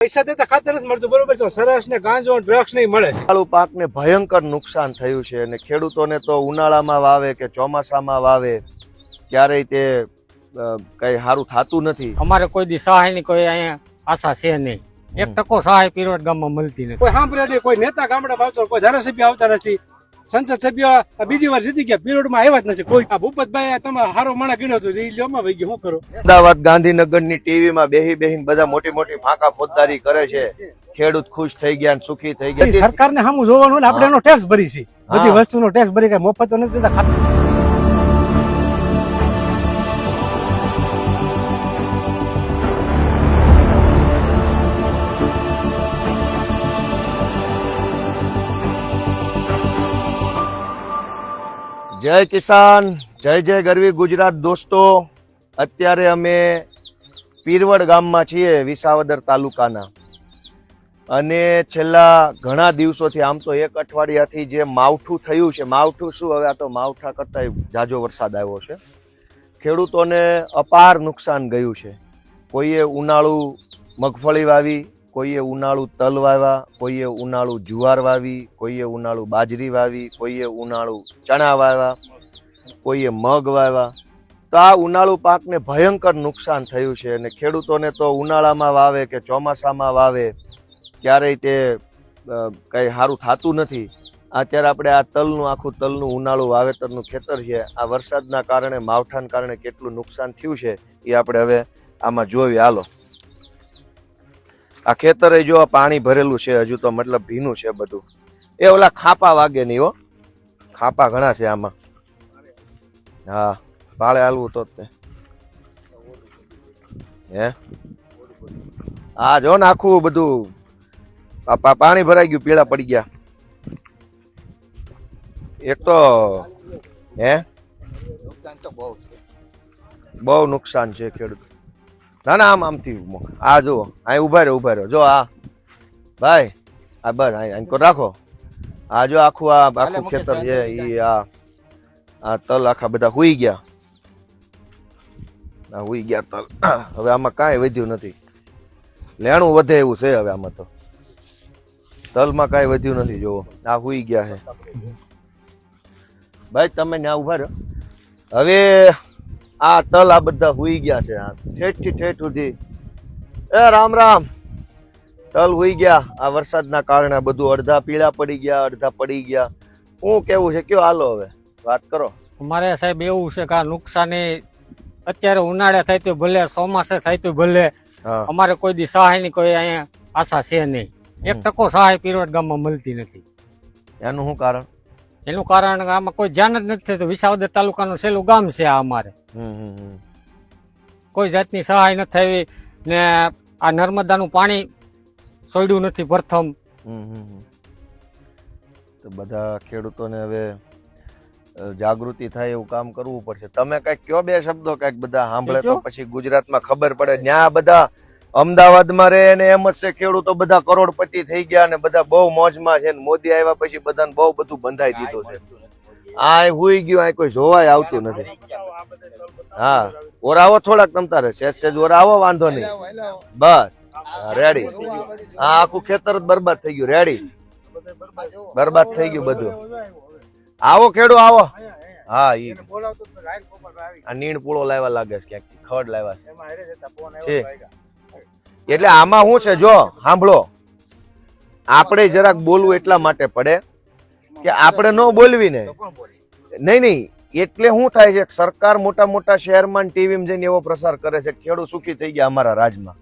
પૈસા દેતા ખાતર જ મળતું બરોબર છે? સરસ ને ગાંજો ડ્રગ્સ નહીં મળે છે. આલુ પાકને ભયંકર નુકસાન થયું છે અને ખેડૂતોને તો ઉનાળામાં વાવે કે ચોમાસામાં વાવે ક્યારેય તે કઈ સારું થતું નથી. અમારે કોઈ દી સહાયની કોઈ અહીંયા આશા છે નહીં. એક ટકો સહાય પીરોડ ગામમાં મળતી નથી. કોઈ સાંભળ્યો નહીં કોઈ નેતા ગામડા આવતો કોઈ ધારાસભ્ય આવતા નથી. સંસદ સભ્ય બીજી વાર જીતી ગયા. પીરિયડમાં આવ્યા જ નથી. કોઈ. આ ભૂપતભાઈ તમે હારો માણા ગીણો હતો એ જોમાં વહી ગયો. શું કરો? અમદાવાદ ગાંધીનગરની ટીવીમાં બેહી બેહીને બધા મોટી મોટી ફાંકા ફોજદારી કરે છે. ખેડૂત ખુશ થઈ ગયા ને સુખી થઈ ગયા. સરકારને સામું જોવાનું ને આપણે એનો ટેક્સ ભરી છે બધી વસ્તુ વસ્તુનો ટેક્સ ભરી કઈ મફત નથી જય કિસાન, જય જય ગરવી ગુજરાત દોસ્તો. અત્યારે અમે પીરવડ ગામમાં છીએ, વિસાવદર તાલુકાના. અને છેલ્લા ઘણા દિવસોથી, આમ તો એક અઠવાડિયાથી જે માવઠું થયું છે, માવઠું શું? હવે આ તો માવઠા કરતા જાજો વરસાદ આવ્યો છે. ખેડૂતોને અપાર નુકસાન ગયું છે. કોઈએ ઉનાળુ મગફળી વાવી કોઈએ ઉનાળુ તલ વાવ્યા, કોઈએ ઉનાળુ જુવાર વાવી, કોઈએ ઉનાળુ બાજરી વાવી, કોઈએ ઉનાળુ ચણા વાવ્યા, કોઈએ મગ વાવ્યા. તો આ ઉનાળુ પાકને ભયંકર નુકસાન થયું છે અને ખેડૂતોને તો ઉનાળામાં વાવે કે ચોમાસામાં વાવે, ક્યારેય તે કંઈ સારું થતું નથી. અત્યારે આપણે આ તલનું, આખું તલનું ઉનાળું વાવેતરનું ખેતર છે. આ વરસાદના કારણે, માવઠાના કારણે કેટલું નુકસાન થયું છે એ આપણે હવે આમાં જોઈએ હાલો. આ ખેતરે જો આ પાણી ભરેલું છે હજુ તો મતલબ ભીનું છે બધું. એ ઓલા ખાપા વાગે નહીં હો. ખાપા ઘણા છે આમાં. હા ભાડે હાલવું તો જ તે. હે? હા જો ને આખું બધું પાણી ભરાઈ ગયું પીળા પડી ગયા. એક તો હે? બહુ નુકસાન છે ખેડૂત. ના ના આમ આમથી આ જુઓ અહીં ઊભા રહ્યો ઊભા રહ્યો જો આ ભાઈ આ બસ અહીં રાખો? આ જો આખું આ આખું ખેતર છે એ આ આ તલ આખા બધા હુઈ ગયા. આ હુઈ ગયા તલ. હવે આમાં કાંઈ વધ્યું નથી. લેણું વધે એવું છે હવે આમાં તો. તલમાં કાંઈ વધ્યું નથી જોવો આ હુઈ ગયા છે. ભાઈ તમે ત્યાં ઊભા રહ્યો હવે આ તલ આ બધા હુઈ ગયા છે આ. ઠેઠથી ઠેઠ સુધી. એ રામ રામ. તલ હુઈ ગયા. આ વરસાદના કારણે બધું અડધા પીળા પડી ગયા અડધા પડી ગયા. શું કેવું છે? કયો હાલો હવે? વાત કરો. અમારે સાહેબ એવું છે કે આ નુકસાની અત્યારે ઉનાળે થાય તો ભલે ચોમાસે થાય તો ભલે. અમારે કોઈ દી સહાયની કોઈ અહીંયા આશા છે નહીં. એક ટકો સહાય પીરોડ ગામમાં મળતી નથી. એનું શું કારણ? એનું કારણ આમાં કોઈ ધ્યાન જ નથી થતું. વિસાવદર તાલુકાનું છેલ્લું ગામ છે આ અમારે. કોઈ જાતની સહાય નથી થઈ ને આ નર્મદાનું પાણી સોડ્યું નથી પ્રથમ. તો બધા ખેડૂતોને હવે જાગૃતિ થાય એવું કામ કરવું પડશે. તમે કંઈક કયો બે શબ્દો કંઈક બધા સાંભળે તો? પછી ગુજરાતમાં ખબર પડે. ત્યાં બધા અમદાવાદમાં રહે ને એમ જ છે ખેડૂતો બધા કરોડપતિ થઈ ગયા ને બધા બહુ મોજમાં છે ને મોદી આવ્યા પછી બધાને બહુ બધું બંધાઈ દીધું છે. આ હુઈ ગયું આ કોઈ જોવાય આવતું નથી. હા ઓરાવો થોડાક તમ તારે સેજ સેજ ઓરાવો વાંધો નહીં. બસ રેડી આ આખું ખેતર જ બરબાદ થઈ ગયું રેડી બરબાદ થઈ ગયું બધું. આવો ખેડૂ આવો. હા ઈ. આ નીણ પૂળો લાવ્યા લાગે છે ક્યાંક ખડ લાવ્યા છે. છે. એટલે આમાં શું છે જો સાંભળો. આપણે જરાક બોલવું એટલા માટે પડે કે આપણે ન બોલવી ને. નહીં નહીં. એટલે શું થાય છે સરકાર મોટા મોટા શહેરમાં ટીવીમાં જઈને એવો પ્રસાર કરે છે ખેડૂત સુખી થઈ ગયા અમારા રાજમાં.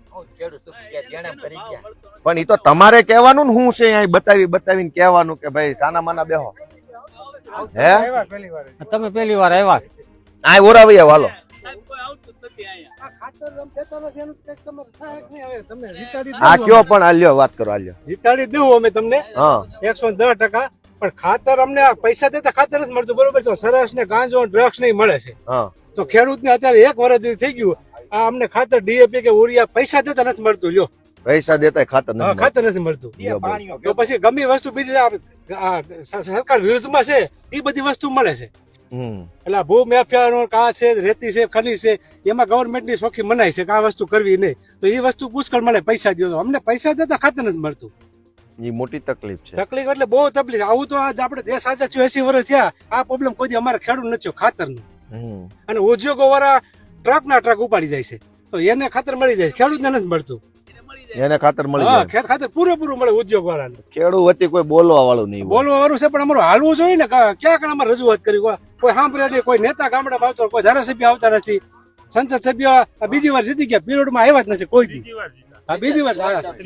પણ એ તો તમારે કહેવાનું ને શું છે અહીં બતાવી બતાવીને કહેવાનું કે ભાઈ સાના માના બેહો. હે? તમે પહેલી વાર આવ્યા? આ ઓરાવી આવો હાલો. આ કયો પણ આલ્યો વાત કરો આલ્યો. જીતાડી દઉં અમે તમને. એકસો દસ ટકા. પણ ખાતર અમને પૈસા દેતા ખાતર જ મળતું બરોબર છે? સરસ ને ગાંજો ડ્રગ્સ નહીં મળે છે. તો ખેડૂત ને અત્યારે એક વર્ષ થઈ ગયું. આ અમને ખાતર ડીએપી કે ઉરિયા પૈસા દેતા નથી મળતું લ્યો. પૈસા દેતા ખાતર નથી ખાતર નથી મળતું. તો પછી ગમે વસ્તુ બીજી સરકાર વિરુદ્ધમાં વિરુદ્ધમાં છે એ બધી વસ્તુ મળે છે. એટલે ભૂ માફિયાનો કા છે રેતી છે ખની છે એમાં ગવર્મેન્ટની ચોખ્ખી મનાય છે કે આ વસ્તુ કરવી નહીં. તો એ વસ્તુ પુષ્કળ મળે પૈસા દો અમને પૈસા દેતા ખાતર નથી મળતું. એ મોટી તકલીફ છે. તકલીફ એટલે બહુ તકલીફ આવું તો આજ આપણે દેશ થયો એસી વર્ષ થયા. આ પ્રોબ્લેમ કોઈ અમારે ખેડૂત નથી ખાતર ખાતરનું. અને ઉદ્યોગો વાળા ટ્રક ના ટ્રક ઉપાડી જાય છે. તો એને ખાતર મળી જાય ખેડૂતને નથી મળતું. એને ખાતર મળી જાય. ખેત ખાતર પૂરેપૂરું મળે ઉદ્યોગ વાળાને ખેડૂત વચ્ચે કોઈ બોલવા વાળું નહીં બોલવા વાળું છે પણ અમારું હાલવું જોઈએ ને. ક્યાં કણ અમારે રજૂઆત કરી કોઈ- સાંભળે નહીં કોઈ નેતા ગામડા આવતો કોઈ ધારાસભ્ય આવતા નથી. સંસદ સભ્ય બીજી વાર જીતી ગયા પીરોડમાં આવ્યા જ નથી કોઈ હા બીજી વાર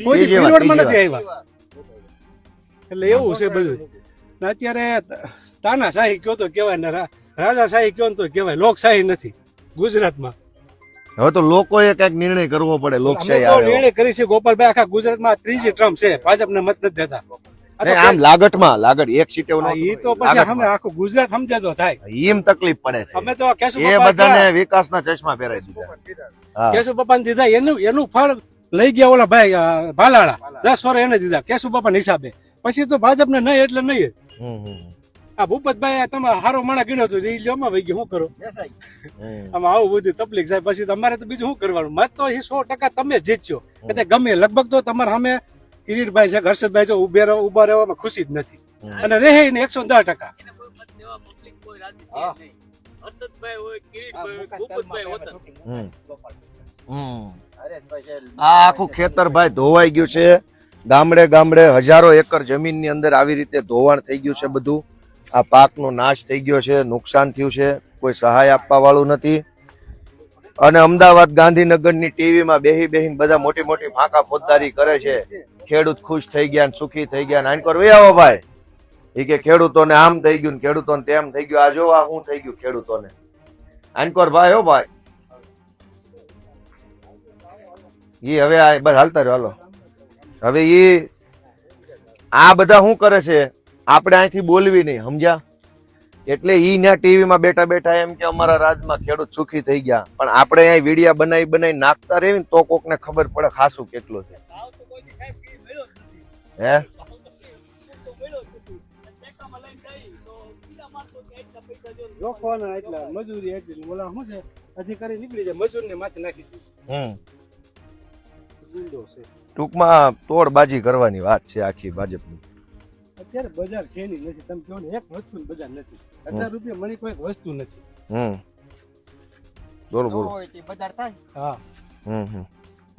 કોઈ દી બીજી વાર, પીરિયડમાં નથી આવ્યા. એટલે એવું છે બધું. અત્યારે તાના શાહી કયો તો કેવાય ને રા- રાજા શાહી કયો ને તો કેવાય લોકશાહી નથી ગુજરાતમાં. હવે તો લોકોએ કંઈક નિર્ણય કરવો પડે લોકશાહી નિર્ણય કરી છે ગોપાલભાઈ આખા ગુજરાતમાં ત્રીજી ટ્રમ્પ છે ભાજપને મત નથી દેતા. આમ લાગટમાં લાગટ એક સીટે ઈ તો પછી અમે આખું ગુજરાત સમજાતો થાય. એમ તકલીફ પડે છે. અમે તો કેશુ એ બધાને વિકાસના ચશ્મા પહેરાવી દીધા. કેશુ બાપાને દીધા એનું એનું ફળ લઈ ગયા ઓલા ભાઈ ભાલાળા દસ વર્ષ એને દીધા કેશુ બાપાના હિસાબે. પછી તો ભાજપને નહીં એટલે નહીં. આ ભૂપતભાઈ તમે હારો માણા ગણ્યો હતો એ લ્યોમાં વહી ગયો શું કરો. આમાં આવું બધું તકલીફ થાય. પછી તમારે તો બીજું શું કરવાનું? મત તો એ સો ટકા તમે જીતશો કદાચ ગમે લગભગ તો તમારે સામે કિરીટભાઈ છે હર્ષદભાઈ છે ઉભે રહો ઊભા રહેવામાં ખુશી જ નથી. અને રહે ને એકસો દસ ટકા. આખું ખેતર ભાઈ ધોવાઈ ગયું છે. ગામડે ગામડે હજારો એકર જમીનની અંદર આવી રીતે ધોવાણ થઈ ગયું છે બધું. આ પાકનો નાશ થઈ ગયો છે નુકસાન થયું છે. કોઈ સહાય આપવા વાળું નથી. અને અમદાવાદ ગાંધીનગરની ટીવીમાં બેહી બેહીને બધા મોટી મોટી ફાંકા ફોજદારી કરે છે. ખેડૂત ખુશ થઈ ગયા સુખી થઈ ગયા ને આનકોર વે આવો ભાઈ. એ કે, ખેડૂતોને આમ થઈ ગયું ને ખેડૂતોને તેમ થઈ ગયું. આ જો આ શું થઈ ગયું ખેડૂતોને. આનકોર ભાઈ હો ભાઈ. ઈ હવે આ, બસ હાલતા રહ્યો હાલો. હવે ઈ આ બધા શું કરે છે? આપણે અહીંથી બોલવી નહીં, સમજ્યા? એટલે ઈ ત્યાં ટીવીમાં બેઠા બેઠા એમ કે અમારા રાજમાં ખેડૂત સુખી થઈ ગયા. પણ આપણે અહીં વિડીયા બનાવી બનાવી નાખતા રહેવી ને તો કોકને ખબર પડે ખાસું કેટલું છે. હે? હમ. ટૂંકમાં તોડબાજી કરવાની વાત છે આખી ભાજપની. અત્યારે બજાર છે નહીં નથી. તમે કહો ને એક વસ્તુ બજાર નથી. હજાર રૂપિયા મળી કોઈ વસ્તુ નથી. હમ. બોલો બોલો. હા. હમ હમ.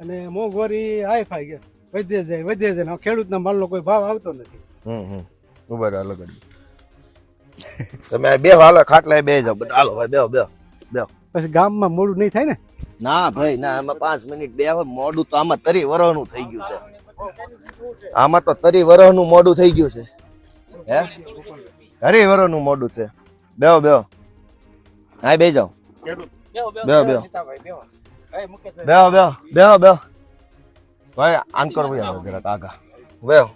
અને મોંઘવારી હાઈ ફાઈ ગયા વધે જાય વધે જાય. ખેડૂતના માલનો કોઈ ભાવ આવતો નથી. હમ હમ. ઊભા અલગ જ. તમે બે હાલો ખાટલા બે જાઓ. બધા હાલો બે બે બે પછી ગામમાં મોડું નહીં થાય ને? ના ભાઈ ના આમાં પાંચ મિનિટ બે મોડું તો આમાં તરી વરહનું થઈ ગયું છે. આમાં તો તરી વરહનું મોડું થઈ ગયું છે. હે? હરી વરહનું મોડું છે. બેહો બેહો. હા બે જાઓ. બેહો બેહો. બેહો બેહો. બેહો બેહો. ભાઈ આમ કરો ભાઈ આવે જરાક આગા. બેહો.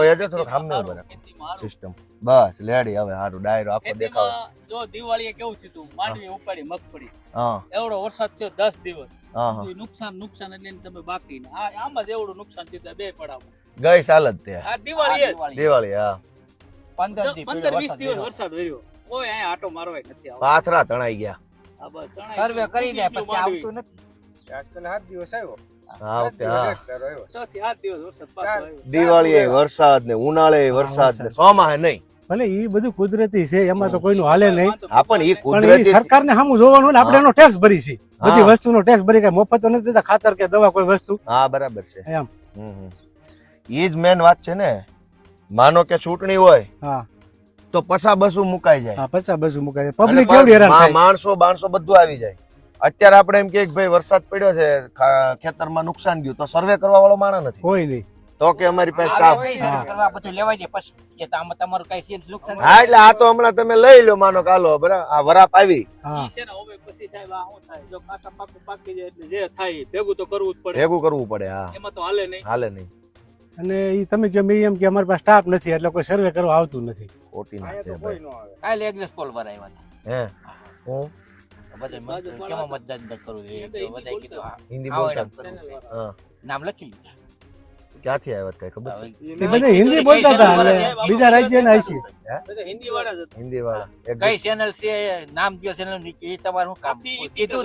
વેજો રાખો સિસ્ટમ બસ લેડી હવે હારું ડાયરો આખો દેખાવ. જો દિવાળીએ કેવું થયું હતું માંડવી ઉપાડી મગફળી. હા. એવડો વરસાદ થયો દસ દિવસ. હા હા. નુકસાન નુકસાન એટલે તમે બાકી આ આમાં જ એવડું નુકસાન થયું બે પડાવ ગઈ સાલ જ તે. આ દિવાળી દિવાળી. હા. જો પંદર વીસ દિવસ વરસાદ વર્યો કોઈ અહીંયા આટો મારવાય નથી પાથરા તણાઈ ગયા. આ બસ તણાઈ સર્વે કરી દે પછી આવતું નથી. આજકાલ સાત દિવસ આવ્યો. હા ઓકે હા છ થી આઠ દિવસ વરસાદ પાછો આવ્યો. દિવાળી વરસાદ ને ઉનાળે વરસાદ ને સોમાં નહીં. ભલે એ બધું કુદરતી છે એમાં તો કોઈનું હાલે નહીં. હા પણ એ પણ કુદરતી સરકારને સામું જોવાનું ને આપણે એનો ટેક્સ ભરી છે બધી વસ્તુ વસ્તુનો ટેક્સ ભરી કઈ મફત નથી દેતા ખાતર કે દવા કોઈ વસ્તુ. હા બરાબર છે. એમ. હમ, ઈ જ મેન વાત છે ને માનો કે ચૂંટણી હોય હા. તો પસા બસું મુકાઈ જાય. હા બાજુ મુકાય અને પબ્લિક કેવડી હેરાન થાય? માણસો બાણસો બધું આવી જાય. અત્યારે આપણે એમ કે ભાઈ વરસાદ પડ્યો છે ખેતરમાં નુકસાન ગયું તો સર્વે કરવા વાળો માણસ નથી. કોઈ નહીં. તો કે અમારી પાસે સ્ટાફ કરવા બધું લેવાય દે પછી. કે તો આમાં તમારું કઈ છે નુકસાન? હા એટલે આ તો હમણાં તમે લઈ લો માનો કાલો બરાબર આ વરાપ આવી. છે ને હવે પછી સાહેબ આ શું થાય? જો કાચા પાકું પાકી જાય એટલે જે થાય ભેગું તો કરવું જ પડે. ભેગું કરવું પડે હા. એમાં તો હાલે નહીં. હાલે નહીં. અને એ તમે કહો મેં એમ કે અમારી પાસે સ્ટાફ નથી એટલે કોઈ સર્વે કરવા આવતું નથી. ખોટી ના છે ભાઈ. કાલે એક દિવસ પર આવ્યા હતા. હે? હું. કેમાં મતદાન કીધું હિન્દી બોલતા. નામ લખી લીધા. ક્યાંથી આવ્યા કઈ ખબર? એ બધા હિન્દી બોલતા હતા બીજા રાજ્ય હશે હિન્દી વાળા જ હિન્દી વાળા. કઈ ચેનલ છે? નામ કયો ચેનલ એ તમારું કામ કીધું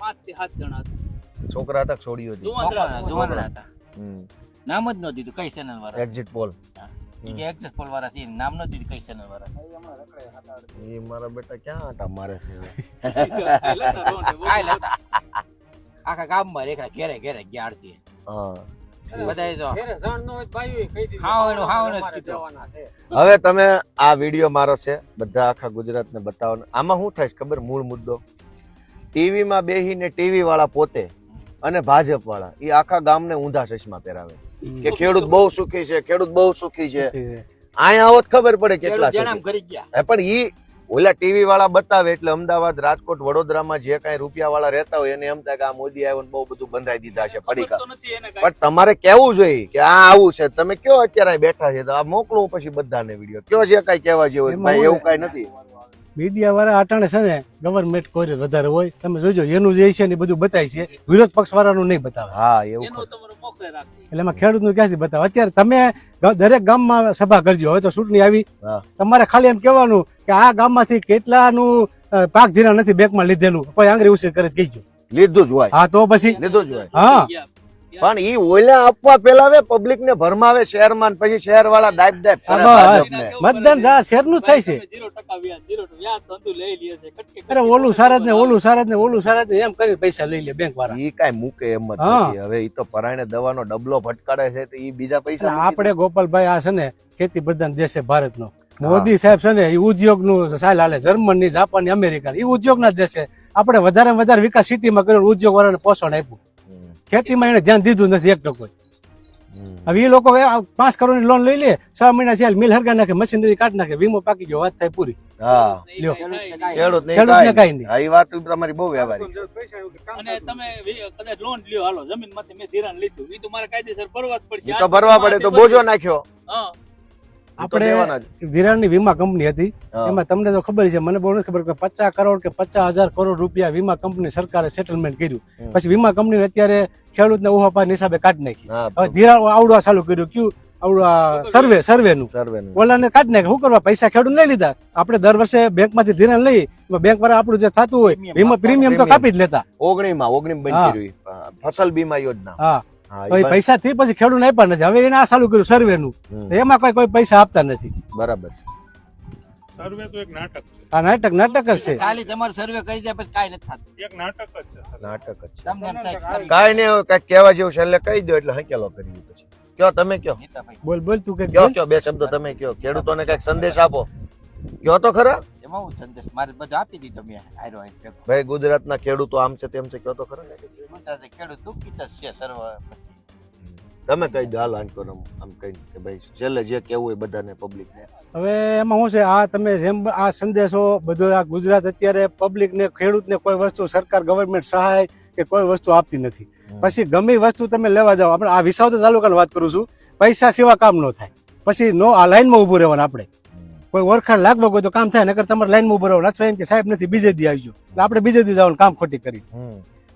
પાંચથી સાત જણા હતા. છોકરા હતા છોડ્યું છોડીઓ હતી? હતા. હમ. નામ જ ન દીધું. કઈ ચેનલ વાળા? એક્ઝિટ પોલ કે પોલ વાળા છે નામ ન દીધું કઈ ચેનલ વાળા? એ મારા બેટા ક્યાં આટા મારે છે. આખા ગામમાં રેખા ઘેરે ઘેરે ગયા હા. બધાય તો ઘેરે જણ ન હોય તો ભાઈ કહી દીધું. હાવ એનું હાવ ને જ અમારે કીધું. જવાના છે. હવે તમે આ વીડિયો મારો છે બધા આખા ગુજરાતને બતાવો. આમાં શું થાય ખબર? મૂળ મુદ્દો. ટીવીમાં બેહીને ટીવી વાળા પોતે અને ભાજપ વાળા એ આખા ગામને ઊંધા ચશ્મા પહેરાવે. કે ખેડૂત બહુ સુખી છે ખેડૂત બહુ સુખી છે. અહીંયા આવો ખબર પડે કેટલા હે, પણ ઈ ઓલા ટીવી વાળા બતાવે એટલે અમદાવાદ રાજકોટ વડોદરામાં જે કઈ રૂપિયા વાળા રહેતા હોય એને એમ થાય કે આ મોદી આવ્યો ને બહુ બધું બંધાઈ દીધા છે પડીકા. પણ તમારે કેવું જોઈએ કે આ આવું છે. તમે કયો અત્યારે અહીં બેઠા છે? તો આ મોકલું પછી બધાને વીડિયો કયો જે કઈ કહેવા જેવું હોય? એવું કઈ નથી? મીડિયા વાળા અટાણે છે ને ગવર્મેન્ટ કોઈ વધારે હોય તમે જોજો એનું જે છે ને બધું બતાય છે. વિરોધ પક્ષ વાળાનું નહીં બતાવે. હા એવું એનો તમારો મોખરે રાખે. એટલે એમાં ખેડૂતનું ક્યાંથી બતાવે? અત્યારે તમે દરેક ગામમાં સભા કરજો. હવે તો ચૂંટણી આવી. તમારે ખાલી એમ કહેવાનું કે આ ગામમાંથી કેટલાનું પાક ધીરા નથી બેંકમાં લીધેલું. કોઈ આંગળી ઉછેર કરી કહીજો. લીધું જ હોય. હા તો પછી? લીધું જ હોય. હા. પણ ઈ ઓલા આપવા પેલા પબ્લિક ને ભરમાવે શહેરમાં માં પછી શહેર વાળા દાબ દાબ. મતદાન શહેરનું થાય છે. અરે ઓલું સારજ ને ઓલું સારજ ને ઓલું સારજ ને એમ કરી પૈસા લઈ લે બેંક વાળા. ઈ કઈ મૂકે એમ જ હવે ઈ તો પરાયણે દવાનો ડબલો ભટકાડે છે તો ઈ બીજા પૈસા આપડે આપણે ગોપાલભાઈ આ છે ને ખેતી પ્રધાન દેશ છે ભારતનો મોદી સાહેબ છે ને એ ઉદ્યોગનું સાલ હાલે જર્મનની જાપાનની અમેરિકા એ ઉદ્યોગ ના દેશ. છે આપણે વધારે વધારે વિકાસ સિટીમાં કર્યો ઉદ્યોગ વાળાને પોષણ આપ્યું. ખેતીમાં એને ધ્યાન દીધું નથી એક ટકો હવે એ લોકો પાંચ કરોડની લોન લઈ લે છ મહિના છે મિલ હરગા નાખે મશીનરી કાઢી નાખે વીમો પાકી ગયો વાત થાય પૂરી. ખેડૂત કાંઈ નહીં. વાત તમારી બહુ વ્યવહારિક અને તમે કદાચ લોન લ્યો હાલો જમીનમાંથી મેં ધિરાણ લીધું. ઈ તો મારે કાયદેસર ભરવા જ પડશે. તો ભરવા પડે તો બોજો નાખ્યો. હા. આપણે ધિરાણની વીમા કંપની હતી. એમાં તમને તો ખબર છે મને બહુ નથી ખબર કે પચાસ કરોડ કે પચાસ હજાર કરોડ રૂપિયા વીમા કંપની સરકારે સેટલમેન્ટ કર્યું. પછી વીમા કંપની અત્યારે ખેડૂતને ઉહાપાની હિસાબે કાઢી નાખી. હવે ધિરાણ આવડવા ચાલુ કર્યું. કયું? આવડવા સર્વે સર્વે નું. સર્વેનું. ઓલાને કાઢ નાખે શું કરવા? પૈસા ખેડૂત લઈ લીધા. આપણે દર વર્ષે બેંકમાંથી ધિરાણ લઈ બેંક વાળા આપણું જે થતું હોય વીમા પ્રીમિયમ તો કાપી જ લેતા. ઓગણીમાં ઓગણી બંધ હા. કર્યું ઈ. હા, ફસલ બીમા યોજના. હા. પૈસા થી પછી ખેડૂત આપ્યા નથી. હવે એને આ ચાલુ કર્યું સર્વે નું. એમાં કોઈ કોઈ પૈસા આપતા નથી. બરાબર છે. સર્વે તો એક નાટક આ નાટક નાટક જ છે. ખાલી તમારે સર્વે કરી દે પછી કાંઈ નથી થતું. એક નાટક જ છે નાટક જ છે. કાંઈ નહીં હવે કાંઈક કહેવા જેવું છે એટલે કહી દો એટલે હકેલો કરી પછી. કયો તમે કયો? બોલ બોલ તું કે કયો કયો બે શબ્દો તમે કયો. ખેડૂતોને કંઈક સંદેશ આપો. કયો તો ખરા? એમાં હું સંદેશ મારે બધું આપી દીધો મેં આયરો ભેગો. ભાઈ ગુજરાતના ખેડૂતો આમ છે તેમ છે કયો તો ખરા ગુજરાતે ખેડૂત દુઃખિત જ છે સર્વ. તમે કહી દો હાલ આંકો આમ આમ કહી કે ભાઈ છેલ્લે જે કેવું હોય બધાને પબ્લિક હવે એમાં શું છે આ તમે જેમ આ સંદેશો બધો આ ગુજરાત અત્યારે પબ્લિક ને ખેડૂત ને કોઈ વસ્તુ સરકાર ગવર્મેન્ટ સહાય કે કોઈ વસ્તુ આપતી નથી. પછી ગમે વસ્તુ તમે લેવા જાઓ આપણે આ વિસાવદર તાલુકાની વાત કરું છું પૈસા સિવાય કામ ન થાય. પછી નો આ લાઈનમાં ઉભું રહેવાનું આપણે. કોઈ ઓળખાણ લાગવો હોય તો કામ થાય નકર તમારે લાઈનમાં ઊભો રહેવાનું અથવા એમ કે સાહેબ નથી બીજે દી આવજો. એટલે આપણે બીજે દી જવાનું કામ ખોટી કરી.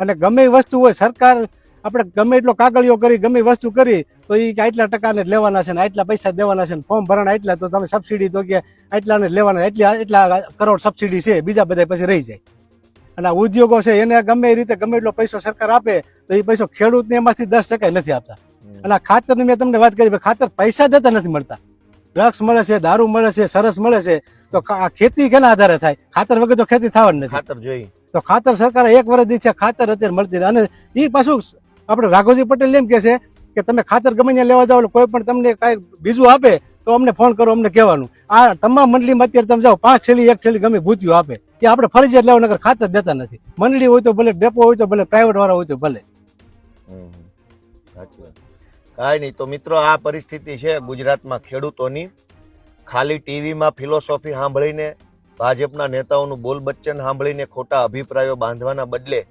અને ગમે એ વસ્તુ હોય સરકાર આપણે ગમે એટલો કાગળિયો કરી ગમે વસ્તુ કરી તો એ આટલા ટકાને ને લેવાના છે ને આટલા પૈસા દેવાના છે ને ફોર્મ ભરણા એટલા તો તમે સબસિડી તો કે આટલાને ને લેવાના એટલા એટલા કરોડ સબસિડી છે બીજા બધા પછી રહી જાય. અને આ ઉદ્યોગો છે એને ગમે એ રીતે ગમે એટલો પૈસો સરકાર આપે તો એ પૈસો ખેડૂતને એમાંથી દસ ટકા નથી આપતા. અને આ ખાતરની મેં તમને વાત કરી ખાતર પૈસા દેતા નથી મળતા. ડ્રગ્સ મળે છે દારૂ મળે છે સરસ મળે છે તો ખેતી કેના આધારે થાય? ખાતર વગર તો ખેતી થવા નથી. ખાતર જોઈ તો ખાતર સરકારે એક વર્ષ દીધી છે ખાતર અત્યારે મળતી. અને એ પાછું આપણે રાઘવજી પટેલ એમ કે છે કે તમે ખાતર ગમે ત્યાં લેવા જાઓ કોઈ પણ તમને કાંઈ બીજું આપે તો અમને ફોન કરો અમને કહેવાનું. આ તમામ મંડળીમાં અત્યારે તમે જાઓ પાંચ થેલી એક થેલી ગમે ભૂતિયું આપે. એ આપણે ફરજિયાત લેવા નગર ખાતર દેતા નથી. મંડળી હોય તો ભલે ડેપો હોય તો ભલે પ્રાઇવેટ વાળા હોય તો ભલે. સાચી વાત. કાંઈ નહીં તો મિત્રો, આ પરિસ્થિતિ છે ગુજરાતમાં ખેડૂતોની. ખાલી ટીવીમાં ફિલોસોફી સાંભળીને, ભાજપના નેતાઓનું બોલ બચ્ચન સાંભળીને ખોટા અભિપ્રાયો બાંધવાના બદલે,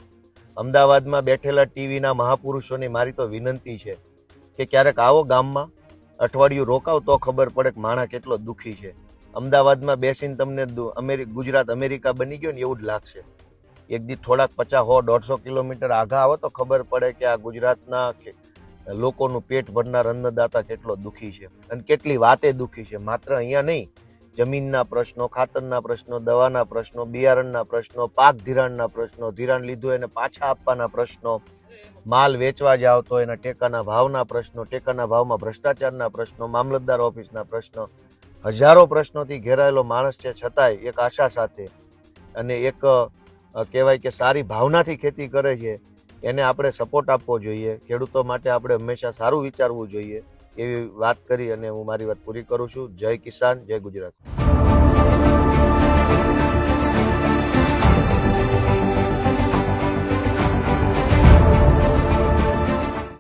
અમદાવાદમાં બેઠેલા ટીવીના મહાપુરુષોની મારી તો વિનંતી છે કે ક્યારેક આવો ગામમાં, અઠવાડિયું રોકાવ તો ખબર પડે કે માણા કેટલો દુઃખી છે. અમદાવાદમાં બેસીને તમને દુ- ગુજરાત અમેરિકા બની ગયો ને એવું જ લાગશે. એક દી થોડાક પચાસ હો, દોઢસો કિલોમીટર આઘા આવો તો ખબર પડે કે આ ગુજરાતના લોકોનું પેટ ભરનાર અન્નદાતા કેટલો દુઃખી છે અને કેટલી વાતે દુઃખી છે. માત્ર અહીંયા નહીં, જમીનના પ્રશ્નો, ખાતરના પ્રશ્નો, દવાના પ્રશ્નો, બિયારણના પ્રશ્નો, પાક ધિરાણના પ્રશ્નો, ધિરાણ લીધું એને પાછા આપવાના પ્રશ્નો, માલ વેચવા જાવ તો એના ટેકાના ભાવના પ્રશ્નો, ટેકાના ભાવમાં ભ્રષ્ટાચારના પ્રશ્નો, મામલતદાર ઓફિસના પ્રશ્નો, હજારો પ્રશ્નોથી ઘેરાયેલો માણસ છે. છતાંય એક આશા સાથે અને એક કહેવાય કે સારી ભાવનાથી ખેતી કરે છે. એને આપણે સપોર્ટ આપવો જોઈએ. ખેડૂતો માટે આપણે હંમેશા સારું વિચારવું જોઈએ. એવી વાત કરી અને હું મારી વાત પૂરી કરું છું. જય કિસાન, જય ગુજરાત.